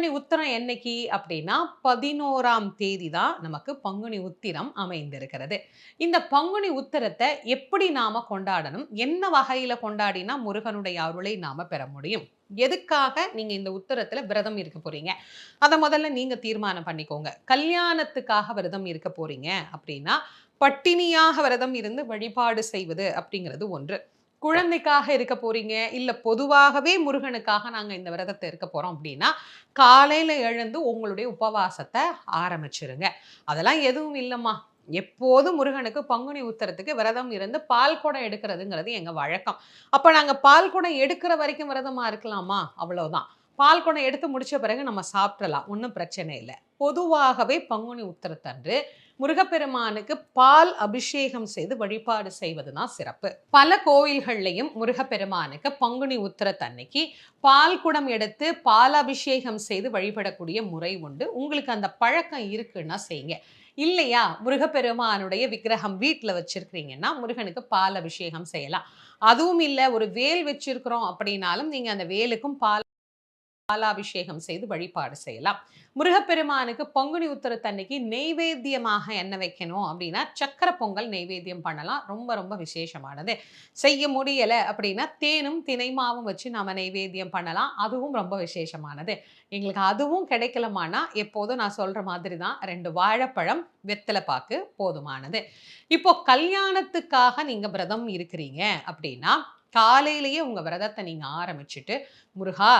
பங்குனி உத்திரம் என்னைக்கு அப்படின்னா பதினோராம் தேதி தான் நமக்கு பங்குனி உத்திரம் அமைந்திருக்கிறது. இந்த பங்குனி உத்திரத்தை எப்படி நாம கொண்டாடணும்? என்ன வகையில கொண்டாடினா முருகனுடைய அருளை நாம பெற முடியும்? எதுக்காக நீங்க இந்த உத்தரத்துல விரதம் இருக்க போறீங்க? அதை முதல்ல நீங்க தீர்மானம் பண்ணிக்கோங்க. கல்யாணத்துக்காக விரதம் இருக்க போறீங்க அப்படின்னா பட்டினியாக விரதம் இருந்து வழிபாடு செய்வது அப்படிங்கிறது ஒன்று. குழந்தைக்காக இருக்க போறீங்க இல்லை பொதுவாகவே முருகனுக்காக நாங்கள் இந்த விரதத்தை இருக்க போறோம் அப்படின்னா காலையில எழுந்து உங்களுடைய உபவாசத்தை ஆரம்பிச்சிருங்க. அதெல்லாம் எதுவும் இல்லைம்மா. எப்போதும் முருகனுக்கு பங்குனி உத்தரத்துக்கு விரதம் இருந்து பால் குடம் எடுக்கிறதுங்கிறது எங்க வழக்கம். அப்ப நாங்க பால் குடம் எடுக்கிற வரைக்கும் விரதமா இருக்கலாமா? அவ்வளவுதான். பால் குடம் எடுத்து முடிச்ச பிறகு நம்ம சாப்பிடலாம். ஒன்றும் பிரச்சனை இல்லை. பொதுவாகவே பங்குனி உத்திரத்தன்று முருகப்பெருமானுக்கு பால் அபிஷேகம் செய்து வழிபாடு செய்வது தான் சிறப்பு. பல கோயில்கள்லையும் முருகப்பெருமானுக்கு பங்குனி உத்திரத்தன்னைக்கு பால் குடம் எடுத்து பால் அபிஷேகம் செய்து வழிபடக்கூடிய முறை உண்டு. உங்களுக்கு அந்த பழக்கம் இருக்குன்னா செய்யுங்க. இல்லையா? முருகப்பெருமானுடைய விக்கிரகம் வீட்டில் வச்சிருக்கிறீங்கன்னா முருகனுக்கு பால் அபிஷேகம் செய்யலாம். அதுவும் இல்லை ஒரு வேல் வச்சிருக்கிறோம் அப்படின்னாலும் நீங்க அந்த வேலுக்கும் பால் பாலாபிஷேகம் செய்து வழிபாடு செய்யலாம். முருகப்பெருமானுக்கு பங்குனி உத்தரத்தன்னைக்கு நெய்வேத்தியமாக என்ன வைக்கணும் அப்படின்னா சக்கர பொங்கல் நெய்வேத்தியம் பண்ணலாம். ரொம்ப ரொம்ப விசேஷமானது. செய்ய முடியலை அப்படின்னா தேனும் தினைமாவும் வச்சு நம்ம நெய்வேத்தியம் பண்ணலாம். அதுவும் ரொம்ப விசேஷமானது. எங்களுக்கு அதுவும் கிடைக்கலமானா எப்போதும் நான் சொல்ற மாதிரி தான் ரெண்டு வாழைப்பழம் வெத்தலை பாக்கு போதுமானது. இப்போ கல்யாணத்துக்காக நீங்க விரதம் இருக்கிறீங்க அப்படின்னா காலையிலேயே உங்க விரதத்தை நீங்க ஆரம்பிச்சுட்டு முருகா